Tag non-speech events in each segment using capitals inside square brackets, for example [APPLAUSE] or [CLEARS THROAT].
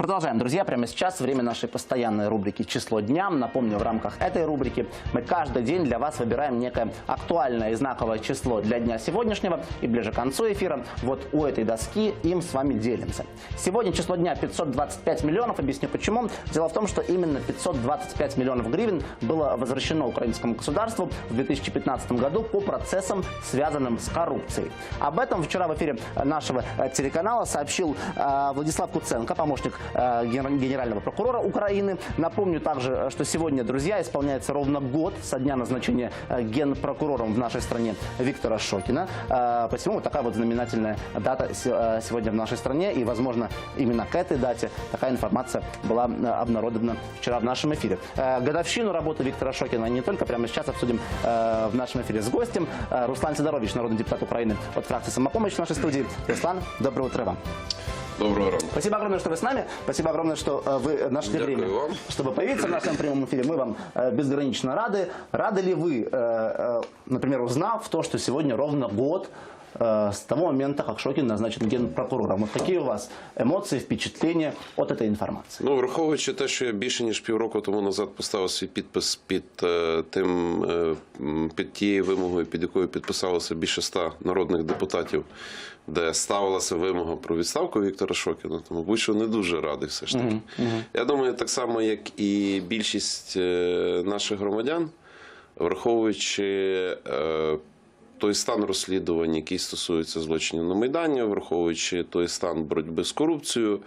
Продолжаем, друзья. Прямо сейчас время нашей постоянной рубрики «Число дня». Напомню, в рамках этой рубрики мы каждый день для вас выбираем некое актуальное и знаковое число для дня сегодняшнего. И ближе к концу эфира вот у этой доски им с вами делимся. Сегодня число дня 525 миллионов. Объясню почему. Дело в том, что именно 525 миллионов гривен было возвращено украинскому государству в 2015 году по процессам, связанным с коррупцией. Об этом вчера в эфире нашего э, телеканала сообщил э, Владислав Куценко, помощник генерального прокурора Украины. Напомню также, э, что сегодня, друзья, исполняется ровно год со дня назначения э, генпрокурором в нашей стране Виктора Шокина. Э, Посему вот такая вот знаменательная дата се- э, сегодня в нашей стране. И, возможно, именно к этой дате такая информация была э, обнародована вчера в нашем эфире. Э, Годовщину работы Виктора Шокина не только прямо сейчас обсудим э, в нашем эфире с гостем. Э, Руслан Сидорович, народный депутат Украины от фракции «Самопомощь» в нашей студии. Руслан, доброе утро вам. Доброго ранку. Спасибо огромное, что вы с нами. Спасибо огромное, что э, вы нашли Дякую время, вам. чтобы появиться в нашем прямом эфире. Мы вам э, безгранично рады. Рады ли вы, э, э, например, узнав то, что сегодня ровно год э, с того момента, как Шокин назначен генпрокурором? Вот какие у вас эмоции, впечатления от этой информации? Ну, враховуючи те, що я більше ніж півроку тому назад поставив свій підпис під е, тим е, під тією вимогою, під якою підписалося більше ста народних депутатів, де ставилася вимога про відставку Віктора Шокіна, то мабуть, що не дуже радий все ж таки. Я думаю, так само, як і більшість е, наших громадян, враховуючи. Той стан розслідувань, який стосується злочинів на Майдані, враховуючи той стан боротьби з корупцією,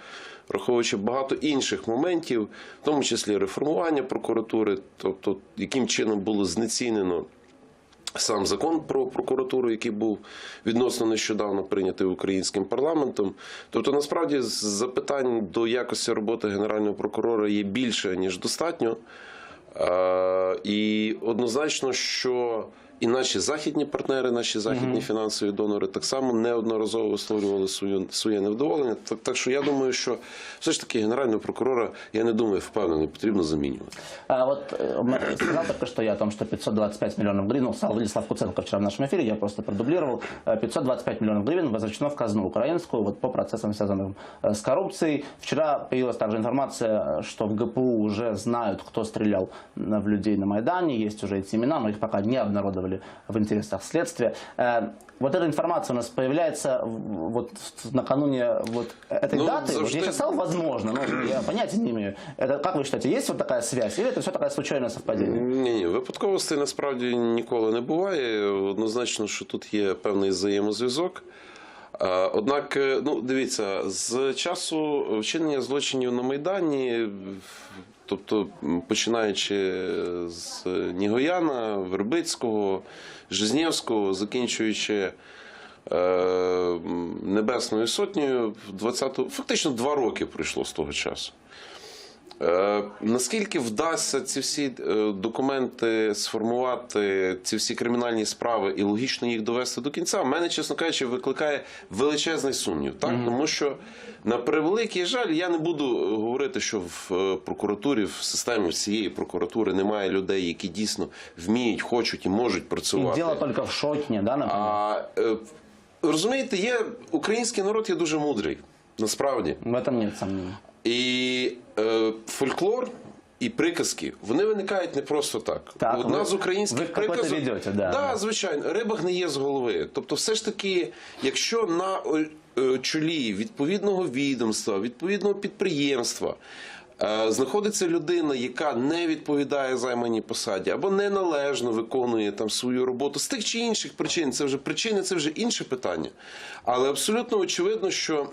враховуючи багато інших моментів, в тому числі реформування прокуратури, тобто яким чином було знецінено. Сам закон про прокуратуру, який був відносно нещодавно прийнятий українським парламентом, тобто насправді запитань до якості роботи генерального прокурора є більше ніж достатньо. І однозначно, що і наші західні партнери, наші західні фінансові донори так само неодноразово висловлювали свою, своє невдоволення. Так, так що я думаю, що все ж таки генерального прокурора, я не думаю, впевнений, потрібно замінювати. А вот э, м- сказал только что я о том, что 525 миллионов гривен, ну, сказал Владислав Куценко вчера в нашем эфире, я просто продублировал, Э, 525 миллионов гривен возвращено в казну украинскую вот по процессам, связанным э, с коррупцией. Вчера появилась также информация, что в ГПУ уже знают, кто стрелял м, в людей на Майдане, есть уже эти имена, но их пока не обнародовали в интересах следствия. Э, Вот эта информация у нас появляется в- вот в- накануне вот этой Ну, даты. Вот завжди- я сейчас сказал, возможно, но [CLEARS THROAT] я понятия не имею. Это, как вы считаете, есть вот такая связь? Или это все такое случайное совпадение? Ні, ні, випадковостей насправді ніколи не буває. Однозначно, що тут є певний взаємозв'язок. Е, Однак, е, ну дивіться, з часу вчинення злочинів на Майдані, тобто починаючи з Нігояна, Вербицького, Жизнєвського, закінчуючи е, Небесною сотнею, в 20 фактично два роки пройшло з того часу. Е, Наскільки вдасться ці всі е, документи сформувати, ці всі кримінальні справи і логічно їх довести до кінця, в мене, чесно кажучи, викликає величезний сумнів. Так? Тому що, на превеликий жаль, я не буду говорити, що в е, прокуратурі, в системі всієї прокуратури немає людей, які дійсно вміють, хочуть і можуть працювати. дело только в Шокине, да, например? А розумієте, є український народ є дуже мудрий, насправді. В этом нет сомнений. І е, фольклор і приказки вони виникають не просто так. Так, Одна ви- з українських ви приказок ведете, да. да, звичайно, риба гниє з голови. Тобто, все ж таки, якщо на е, чолі відповідного відомства, відповідного підприємства. е, Знаходиться людина, яка не відповідає займаній посаді або неналежно виконує там свою роботу з тих чи інших причин. Це вже причини, це вже інше питання. Але абсолютно очевидно, що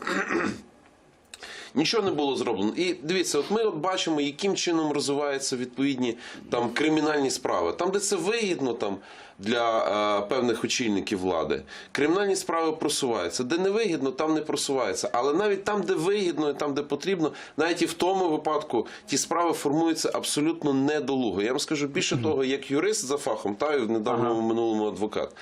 Нічого не було зроблено. І дивіться, от ми от бачимо, яким чином розвиваються відповідні там кримінальні справи. Там, де це вигідно, там для е, певних очільників влади, кримінальні справи просуваються. Де не вигідно, там не просуваються. Але навіть там, де вигідно, і там, де потрібно, навіть і в тому випадку ті справи формуються абсолютно недолуго. Я вам скажу більше того, як юрист за фахом, та й в недавньому минулому адвокат.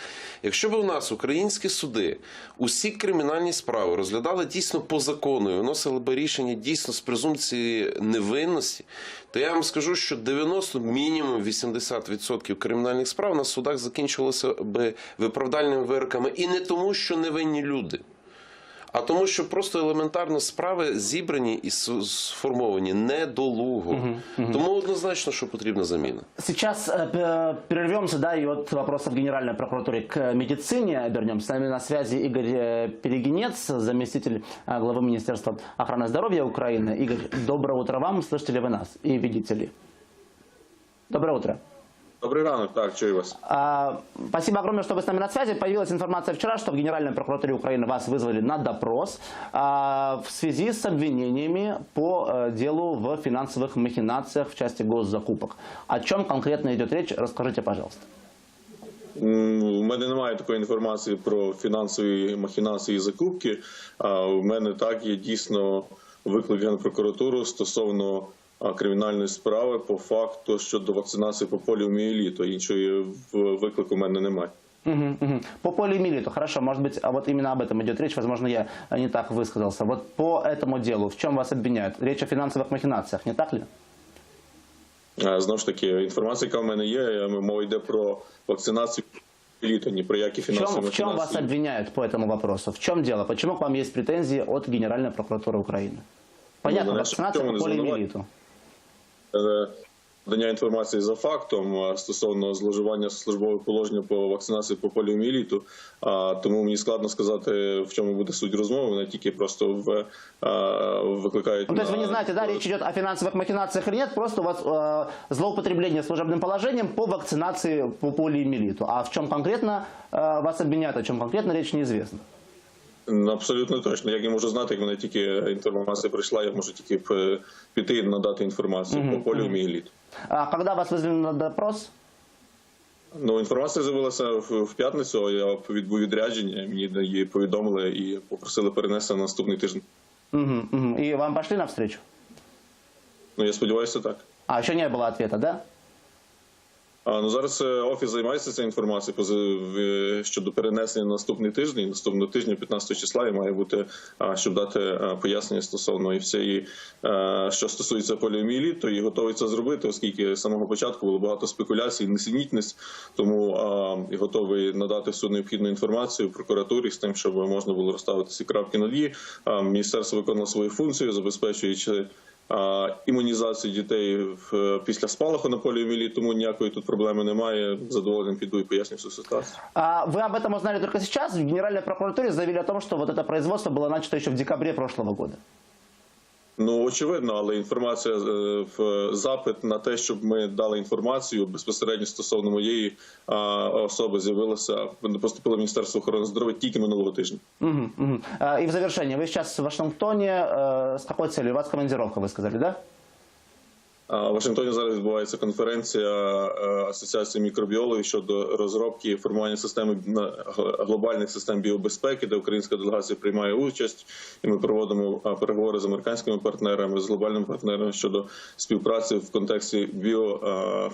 Якщо б у нас українські суди усі кримінальні справи розглядали дійсно по закону і виносили би рішення дійсно з презумпції невинності, то я вам скажу, що 90, мінімум 80% кримінальних справ на судах закінчилося би виправдальними вироками і не тому, що невинні люди. А тому, що просто елементарно справи зібрані і с- сформовані недолуго. Тому однозначно, що потрібна заміна. Сейчас э, п- прервемся, да, и от вопросов Генеральной прокуратуры к медицине обернемся. С нами на связи Игорь э, Перегинец, заместитель э, главы Министерства охраны здоровья Украины. Игорь, доброе утро вам. Слышите ли вы нас и видите ли? Доброе утро. Добрий ранок, так, чую вас. А, Спасибо огромное, что вы с нами на связи. Появилась информация вчера, что в Генеральной прокуратуре Украины вас вызвали на допрос а, в связи с обвинениями по э, делу в финансовых махинациях в части госзакупок. О чем конкретно идет речь, расскажите, пожалуйста. М, У мене немає такої інформації про фінансові махінації і закупки. А у мене так є дійсно виклик Генпрокуратуру стосовно а, кримінальної справи по факту щодо вакцинації по поліомієліту. Іншої в- виклику в мене немає. Мгм, мгм. По полиомиелиту, хорошо, может быть, а вот именно об этом идет речь, возможно, я не так высказался. Вот по этому делу, в чем вас обвиняют? Речь о финансовых махинациях, не так ли? А, Знову ж таки, інформація, яка в мене є, я- мова йде про вакцинацію поліомієліту, ні про які В фінансові чем, в чем вас махінації. обвиняют по этому вопросу? В чем дело? Почему к вам есть претензии от Генеральной прокуратуры Украины? Понятно, Ну, вакцинация в по чому не полиомиелиту. Е, Дання інформації за фактом а, стосовно зловживання службового положення по вакцинації по поліоміеліту. А, Тому мені складно сказати, в чому буде суть розмови. Вони тільки просто в, а, викликають. Ну, то есть вы на- не знаете, да, речь идет о финансовых махинациях или нет, просто у вас э, злоупотребление служебным положением по вакцинации по полиомиелиту. А в чем конкретно э, вас обвиняют, о чем конкретно речь неизвестно. Абсолютно точно. Як я можу знати, як мене тільки інформація прийшла, я можу тільки піти і надати інформацію по поліоміеліту. А когда вас вызвали на допрос? Ну, інформація з'явилася в, в п'ятницю. Я відбув відрядження, мені її повідомили і попросили перенести на наступний тиждень. Мгм, мгм. И вам пошли навстречу? Ну я сподіваюся, так. А, еще не было ответа, да? А, ну зараз е, офіс займається цією інформацією щодо перенесення на наступний тиждень. Наступного тижня, 15 числа, і має бути, щоб дати е, пояснення стосовно і всієї, е, що стосується поліоміеліту, і готовий це зробити, оскільки з самого початку було багато спекуляцій, несенітність, тому і готовий надати всю необхідну інформацію прокуратурі з тим, щоб можна було розставити ці крапки над «і». Міністерство виконало свою функцію, забезпечуючи імунізацію дітей в, після спалаху на поліоміеліт, тому ніякої тут проблеми немає. З Задоволенням піду і поясню всю ситуацію. А вы об этом узнали только сейчас. В Генеральной прокуратуре заявили о том, что вот это производство было начато еще в декабре прошлого года. Ну очевидно, але інформація е, в запит на те, щоб ми дали інформацію безпосередньо стосовно моєї а, особи, з'явилася поступило в Міністерство охорони здоров'я тільки минулого тижня. Мгм, мгм. А, И в завершение, вы сейчас в Вашингтоне, э, с какой целью? У вас командировка, вы сказали, да? В Вашингтоні зараз відбувається конференція е, Асоціації мікробіологів щодо розробки і формування системи глобальних систем біобезпеки, де українська делегація приймає участь, і ми проводимо переговори з американськими партнерами, з глобальними партнерами щодо співпраці в контексті біо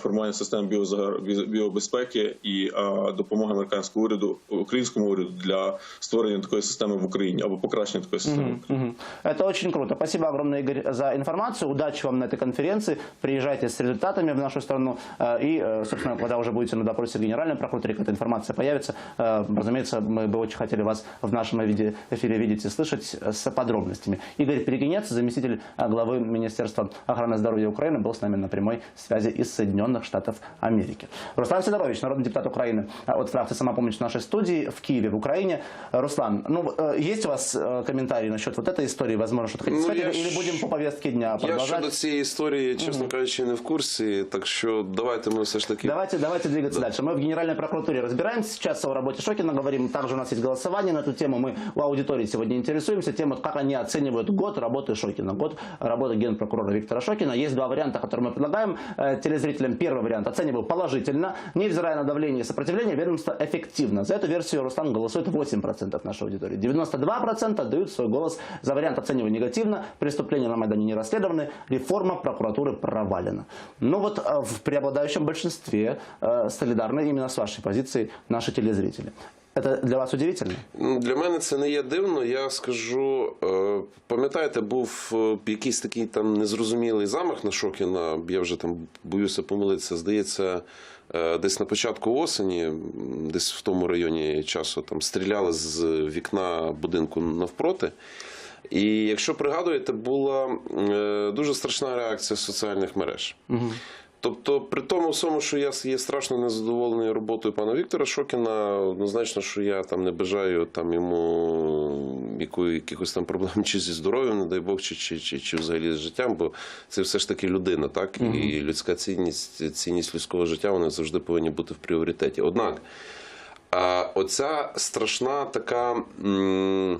формування систем біобезпеки і допомоги американського уряду українському уряду для створення такої системи в Україні або покращення такої системи. Это очень круто. Спасибо огромное, Игорь, за информацию. Удачи вам на этой конференции. Приезжайте с результатами в нашу страну. Э, И, э, собственно, когда уже будете на допросе Генеральной прокуратуры, когда информация появится, э, разумеется, мы бы очень хотели вас в нашем виде- эфире видеть и слышать э, с подробностями. Игорь Перегинец, заместитель э, главы Министерства охраны здоровья Украины, был с нами на прямой связи из Соединенных Штатов Америки. Руслан Сидорович, народный депутат Украины э, от фракции «Самопомощь» в нашей студии в Киеве, в Украине. Э, Руслан, ну, э, есть у вас э, комментарии насчет вот этой истории, возможно, что-то хотите Ну, сказать, я или ж- будем по повестке дня Я продолжать? щодо цієї історії, чесно кажучи, не в курсі. Так що давайте ми все ж таки Давайте, давайте двигаться дальше. Мы в Генеральной прокуратуре разбираемся сейчас о работе Шокина, говорим. Также у нас есть голосование на эту тему. Мы у аудитории сегодня интересуемся тем, как они оценивают год работы Шокина, год работы генпрокурора Виктора Шокина. Есть два варианта, которые мы предлагаем э, телезрителям. Первый вариант оцениваю положительно. Невзирая на давление и сопротивление, ведомство эффективно. За эту версию Руслан голосует 8% нашей аудитории. 92% дают свой голос за вариант оцениваю негативно. Преступления на Майдане не расследованы. Реформа прокуратуры провалена. Ну вот э, в преобладающем большинстве э, солидарны именно с вашей позицией наши телезрители. Это для вас удивительно? Ну, Для мене це не є дивно. Я скажу, е, пам'ятаєте, був е, якийсь такий там незрозумілий замах на Шокіна. Я вже там боюся помилитися. Здається, е, десь на початку осені, м, десь в тому районі часу, там стріляли з вікна будинку навпроти. І якщо пригадуєте, була е, дуже страшна реакція соціальних мереж. Тобто, при тому всьому, що я є страшно незадоволений роботою пана Віктора Шокіна, однозначно, що я там не бажаю там йому яку- якихось там проблем чи зі здоров'ям, не дай Бог, чи, чи, чи, чи взагалі з життям, бо це все ж таки людина, так? І людська цінність, цінність людського життя вони завжди повинні бути в пріоритеті. Однак, а оця страшна така. м,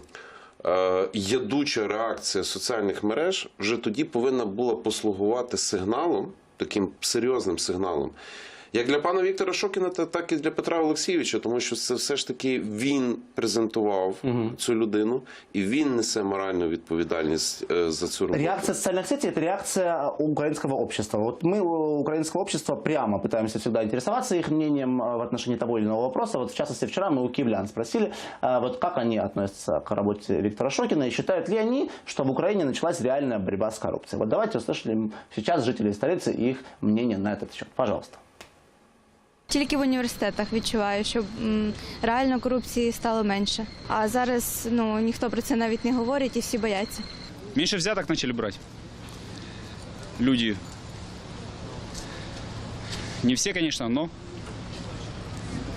Ядуча реакція соціальних мереж вже тоді повинна була послугувати сигналом, таким серйозним сигналом, як для пана Віктора Шокіна, та- так і для Петра Олексійовича, тому що це все ж таки він презентував цю людину, і він несе моральну відповідальність е, за цю роботу. Реакция социальных сетей – это реакция украинского общества. Вот мы у украинского общества прямо пытаемся всегда интересоваться их мнением э, в отношении того или иного вопроса. Вот в частности, вчера мы у киевлян спросили, э, вот как они относятся к работе Виктора Шокина и считают ли они, что в Украине началась реальная борьба с коррупцией. Вот давайте услышим сейчас жителей столицы их мнение на этот счет. Пожалуйста. Тільки в університетах відчуваю, що реально корупції стало менше. А зараз ну ніхто про це навіть не говорить і всі бояться. Менше взяток почали брати. Люди. Не всі, звісно, але.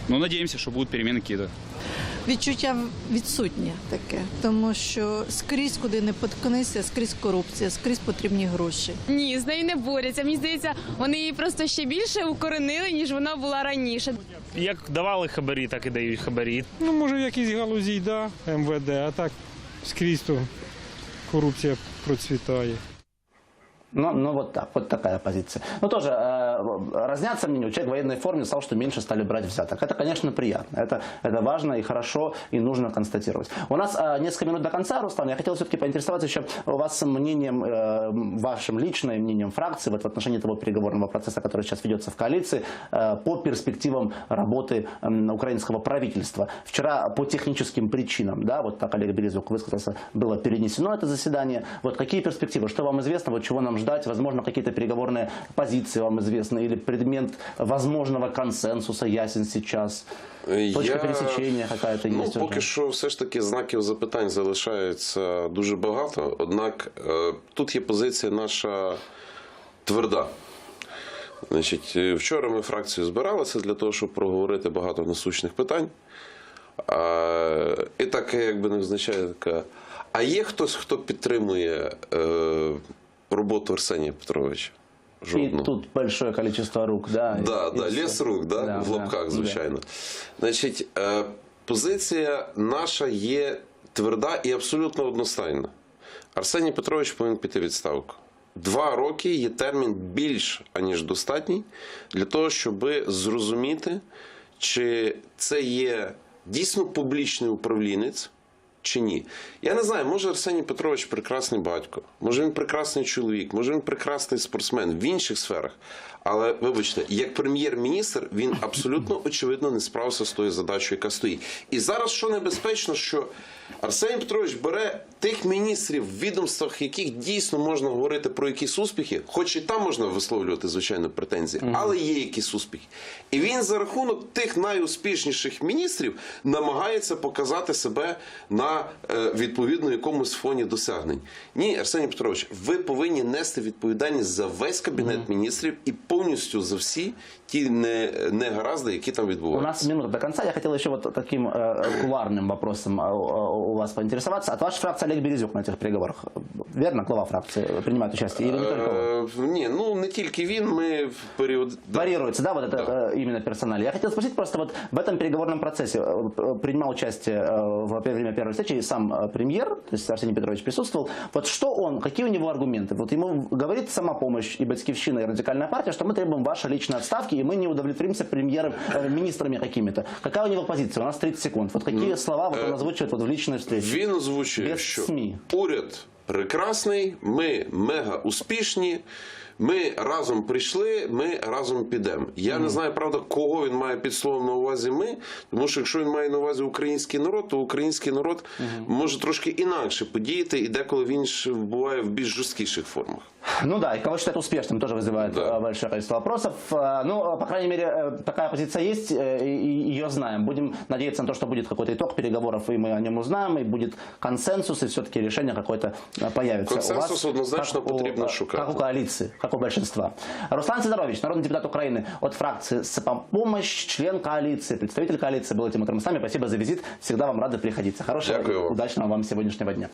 Ну, надіємося, що будуть переміни какие-то. Відчуття відсутнє таке, тому що скрізь, куди не поткнися, скрізь корупція, скрізь потрібні гроші. Ні, з нею не борються. Мені здається, вони її просто ще більше укоренили, ніж вона була раніше. Як давали хабарі, так і дають хабарі. Ну, може, в якійсь галузі й да, МВД, а так скрізь то корупція процвітає. Ну, ну вот так, вот такая позиция. Ну тоже э, разнятся мнения. Человек в военной форме сказал, что меньше стали брать взяток. Это, конечно, приятно. Это, это важно и хорошо, и нужно констатировать. У нас э, несколько минут до конца, Руслан. Я хотел все-таки поинтересоваться еще у вас мнением, э, вашим личным мнением фракции вот в отношении того переговорного процесса, который сейчас ведется в коалиции, э, по перспективам работы э, украинского правительства. Вчера по техническим причинам, да, вот так Олег Березук высказался, было перенесено это заседание. Вот какие перспективы? Что вам известно? Вот чего нам ждать? Возможно, какие-то переговорные позиции вам известны? Или предмет возможного консенсуса ясен сейчас? Точка Я- пересечения какая-то Ну, есть поки що, все ж таки, знаків запитань залишається дуже багато. Однак е, тут є позиція наша тверда. Значить, е, вчора ми фракцію збиралися для того, щоб проговорити багато насущних питань. А, і так, якби не означає така. А є хтось, хто підтримує е, роботу Арсенія Петровича? И тут большое количество рук, да? Да, и да, всё. ліс рук, да, Да, в лапках, да. звичайно. Значить, е, позиція наша є тверда і абсолютно одностайна. Арсеній Петрович повинен піти відставку. Два роки є термін більш аніж достатній для того, щоб зрозуміти, чи це є дійсно публічний управлінець, чи ні. Я не знаю, може Арсеній Петрович прекрасний батько, може він прекрасний чоловік, може він прекрасний спортсмен в інших сферах. Але вибачте, як прем'єр-міністр він абсолютно очевидно не справився з тою задачею, яка стоїть. І зараз що небезпечно, що Арсеній Петрович бере тих міністрів в відомствах, яких дійсно можна говорити про якісь успіхи, хоч і там можна висловлювати звичайно претензії, але є якісь успіхи. І він за рахунок тих найуспішніших міністрів намагається показати себе на е, відповідно якомусь фоні досягнень. Ні, Арсеній Петрович, ви повинні нести відповідальність за весь кабінет міністрів і повністю за всі ті не- негаразди, які там У відбуваються. нас минута до конца. Я хотел еще вот таким э, кулуарным вопросом э, у вас поинтересоваться. От вашей фракции Олег Березюк на этих переговорах, верно, глава фракции, принимает участие? Или не только он? Е, ні, ну не тільки він. Ми в період да. Варьируется, да, вот это э, именно персонально. Я хотел спросить просто вот в этом переговорном процессе э, э, принимал участие э, во время первой встречи и сам э, премьер, то есть Арсений Петрович присутствовал. Вот что он, какие у него аргументы? Вот ему говорит самопомощь и Батьковщина, и радикальная партия, что мы требуем вашей личной отставки, и мы не удовлетворимся премьером, э, министрами какими-то. Какая у него позиция? У нас 30 секунд. Вот какие слова вот он озвучивает вот в личной встрече? Він озвучує, Без що СМІ. уряд прекрасний, ми мега успішні. Ми разом прийшли, ми разом підемо. Я не знаю, правда, кого він має під словом на увазі ми, тому що якщо він має на увазі український народ, то український народ може трошки інакше подіяти, і деколи він ж буває в більш жорсткіших формах. Ну да, и кого считать успешным, тоже вызывает Да. э, большое количество вопросов. Э, Ну, э, по крайней мере, такая позиция есть, и ее знаем. Будем надеяться на то, что будет какой-то итог переговоров, и мы о нем узнаем, и будет консенсус, и все-таки решение какое-то появится. У Консенсус вас, однозначно как у, потрібно э, шукати. Как у коалиции, как у большинства. Руслан Сидорович, народный депутат Украины от фракции «Самопомощь», член коалиции, представитель коалиции, был этим утром с нами. Спасибо за визит. Всегда вам рады приходиться. Хорошего Дякую и удачного вам сегодняшнего дня.